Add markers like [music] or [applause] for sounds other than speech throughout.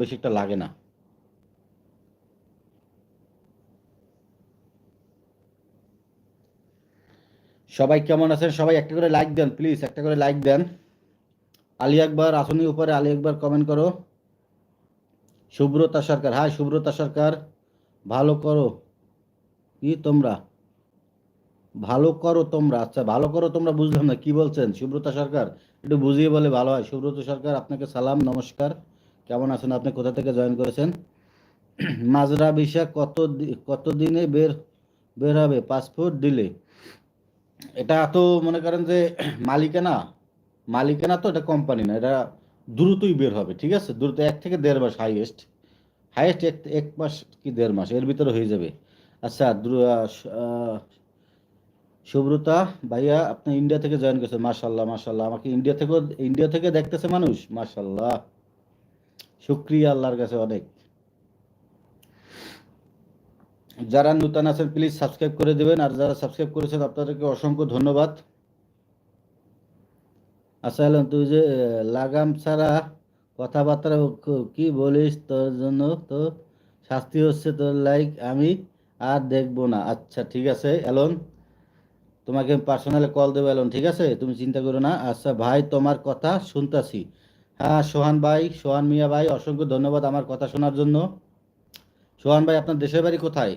বেশি একটা লাগে না। সবাই কেমন আছেন? সবাই একটা করে লাইক দেন প্লিজ একটা করে লাইক দেন। আলী আকবর, আসনি উপরে, আলী আকবর কমেন্ট করো। সুব্রতা সরকার হাই সুব্রতা সরকার, ভালো করো। কি তোমরা? ভালো করো তোমরা আচ্ছা ভালো করো তোমরা বুঝলাম না, কি বলছেন? সুব্রতা সরকার, একটু বুঝিয়ে বলে ভালো হয়। সুব্রত সরকার, আপনাকে সালাম, নমস্কার। কেমন আছেন? আপনি কোথা থেকে জয়েন করেছেন? [clears throat] মাজরা ভিসা কত দি- কত দিনে বের বের হবে? পাসপোর্ট দিলে। এটা তো মনে করেন যে [clears throat] মালিকানা মালিকানা তো এটা কোম্পানি না, এটা দ্রুতই বের হবে, ঠিক আছে? দ্রুত এক থেকে দেড় মাস হাইয়েস্ট হাইয়েস্ট এক এক মাস কি দেড় মাস, এর ভিতরে হয়ে যাবে। আচ্ছা সুব্রতা ভাইয়া, আপনি ইন্ডিয়া থেকে জয়েন করেছেন মাশাল্লাহ মাশাল্লাহ আমাকে ইন্ডিয়া থেকে ইন্ডিয়া থেকে দেখতেছে মানুষ মাশাল্লাহ শুক্রিয়া আল্লাহর কাছে অনেক। যারা নূতন আছেন প্লিজ সাবস্ক্রাইব করে দেবেন। আর যারা সাবস্ক্রাইব করেছেন, আপনাদেরকে অসংখ্য ধন্যবাদ। আচ্ছা এলাম, তুই যে লাগাম ছাড়া কথাবার্তা কি বলিস তোর জন্য? তো শাস্তি হচ্ছে তোর লাইক আমি আর দেখব না। আচ্ছা ঠিক আছে এলন তোমাকে পার্সোনালি কল দেবো এলন ঠিক আছে? তুমি চিন্তা করো না। আচ্ছা ভাই, তোমার কথা শুনতাছি। হ্যাঁ সোহান ভাই, সোহান মিয়া ভাই, অসংখ্য ধন্যবাদ আমার কথা শোনার জন্য। সোহান ভাই, আপনার দেশের বাড়ি কোথায়?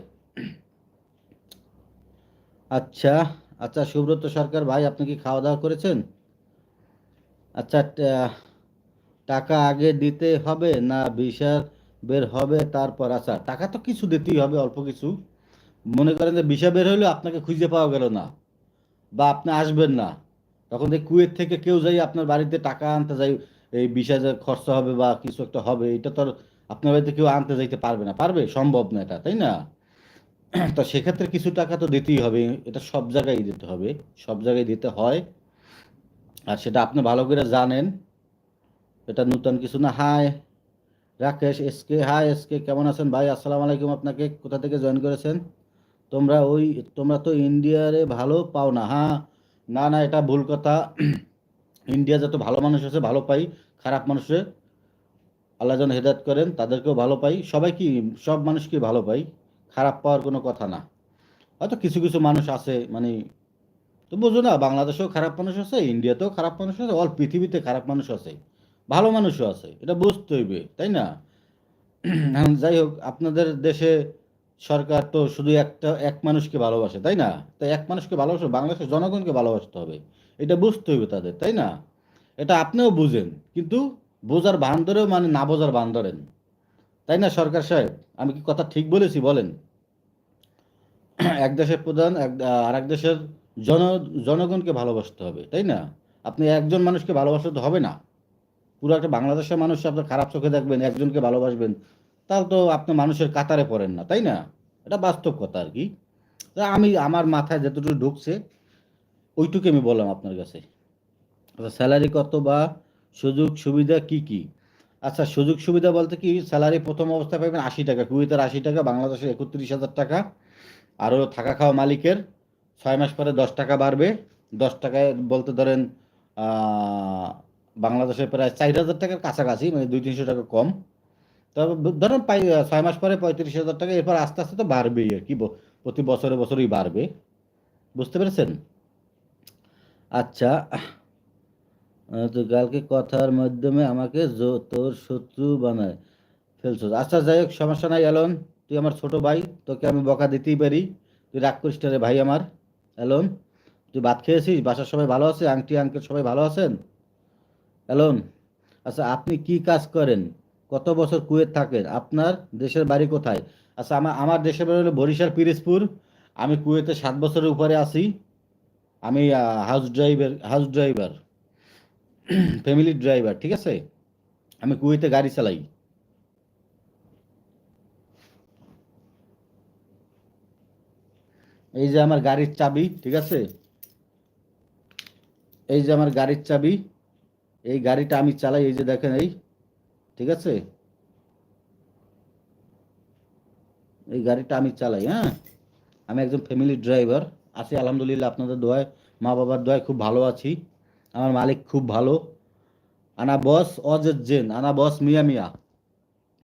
আচ্ছা আচ্ছা সুব্রত সরকার ভাই, আপনি কি খাওয়া দাওয়া করেছেন? আচ্ছা টাকা আগে দিতে হবে না ভিসা বের হবে তারপর? আচ্ছা টাকা তো কিছু দিতেই হবে, অল্প কিছু। মনে করেন যে ভিসা বের হইল, আপনাকে খুঁজে পাওয়া গেল না। বা আপনি আসবেন না। তখন এই কুয়েত থেকে কেউ যাই আপনার বাড়িতে টাকা আনতে যাই। এই ভিসা যে খরচা হবে বা কিছু একটা হবে, এটা তো আর আপনার বাড়িতে কেউ আনতে যাইতে পারবে না। পারবে? সম্ভব না এটা, তাই না? [clears throat] তো সেক্ষেত্রে কিছু টাকা তো দিতেই হবে, এটা সব জায়গায় দিতে হবে, সব জায়গায় দিতে হয়। আর সেটা আপনি ভালো করে জানেন, এটা নূতন কিছু না। Hi, Rakesh, S SK hi SK কেমন আছেন ভাই? আসসালামু আলাইকুম আপনাকে, কোথা থেকে জয়েন করেছেন? তোমরা ওই, তোমরা তো ইন্ডিয়ারে ভালো পাও না হ্যাঁ না না, এটা ভুল কথা। [clears throat] ইন্ডিয়া যত ভালো মানুষ আছে, ভালো পাই, খারাপ মানুষে আল্লাহ যেন হেদায়ত করেন, তাদেরকেও ভালো পাই। সবাই কি, সব মানুষকে ভালো পাই? খারাপ পাওয়ার কোনো কথা না। হয়তো কিছু কিছু মানুষ আছে মানে তো বুঝো না, বাংলাদেশেও খারাপ মানুষ আছে, ইন্ডিয়াতেও খারাপ মানুষ আছে, অল পৃথিবীতে খারাপ মানুষ আছে, ভালো মানুষও আছে, এটা বুঝতে হইবে, তাই না? [clears throat] যাই হোক, আপনাদের দেশে সরকার তো শুধু একটা, এক মানুষকে ভালোবাসে, তাই না? তাই এক মানুষকে ভালোবাসে বাংলাদেশের জনগণকে ভালোবাসতে হবে। এটা বুঝতে হইবে তাদের, তাই না? এটা আপনিও বুঝেন, কিন্তু বোঝার ভান ধরেও মানে না বোঝার ভান ধরেন তাই না, সরকার সাহেব? আমি কি কথা ঠিক বলেছি? বলেন। এক দেশের প্রধান, এক আর এক দেশের জন, জনগণকে ভালোবাসতে হবে, তাই না? আপনি একজন মানুষকে ভালোবাসতে হবে না। পুরো একটা বাংলাদেশের মানুষ আপনার খারাপ চোখে দেখবেন, একজনকে ভালোবাসবেন। তাও তো আপনি মানুষের কাতারে পড়েন না, তাই না? এটা বাস্তব কথা আর কি। আমি, আমার মাথায় যতটুকু ঢুকছে, ওইটুকু আমি বললাম আপনার কাছে। আচ্ছা স্যালারি কত বা সুযোগ সুবিধা কি কি? আচ্ছা সুযোগ সুবিধা বলতে কি স্যালারি প্রথম অবস্থায় পাবেন আশি টাকা, কুয়েতের আশি টাকা, বাংলাদেশের একত্রিশ হাজার টাকা। আরও থাকা খাওয়া মালিকের ছয় মাস পরে দশ টাকা বাড়বে। দশ টাকায় বলতে ধরেন বাংলাদেশে প্রায় চার হাজার টাকার কাছাকাছি মানে দুই তিনশো টাকা কম। তবে ধরেন পাই ছয় মাস পরে পঁয়ত্রিশ হাজার টাকা, এরপর আস্তে আস্তে তো বাড়বেই আর কি প্রতি বছরে বছরই বাড়বে। বুঝতে পেরেছেন? আচ্ছা তো কালকে কথার মাধ্যমে আমাকে তোর শত্রু বানায় ফেলছো। আচ্ছা যাই হোক, সমস্যা নাই, অ্যালন। তুই আমার ছোট ভাই, তোকে আমি বকা দিতেই পারি। তুই রাগ করিস রে ভাই আমার, অ্যালন। তুই ভাত খেয়েছিস, বাসার সবাই ভালো আছে, আংটি, আঙ্কেল সবাই ভালো আছেন? অ্যালন আচ্ছা আপনি কি কাজ করেন? কত বছর কুয়েত থাকেন? আপনার দেশের বাড়ি কোথায়? আচ্ছা আমার আমার দেশের বাড়ি হলো বরিশাল, পিরিজপুর। আমি কুয়েতে সাত বছরের উপরে আছি। আমি house driver house driver family driver ঠিক আছে? আমি কুয়েতে গাড়ি চালাই। এই যে আমার গাড়ির চাবি, ঠিক আছে? এই যে আমার গাড়ির চাবি, এই গাড়িটা আমি চালাই, এই যে দেখেন, এই ঠিক আছে? এই গাড়িটা আমি চালাই হ্যাঁ? আমি একজন ফ্যামিলি ড্রাইভার আছি আলহামদুলিল্লাহ আপনাদের দোয়ায়, মা বাবার দোয়ায় খুব ভালো আছি। আমার মালিক খুব ভালো। আনা বস অজের জেন, আনা বস মিয়া মিয়া।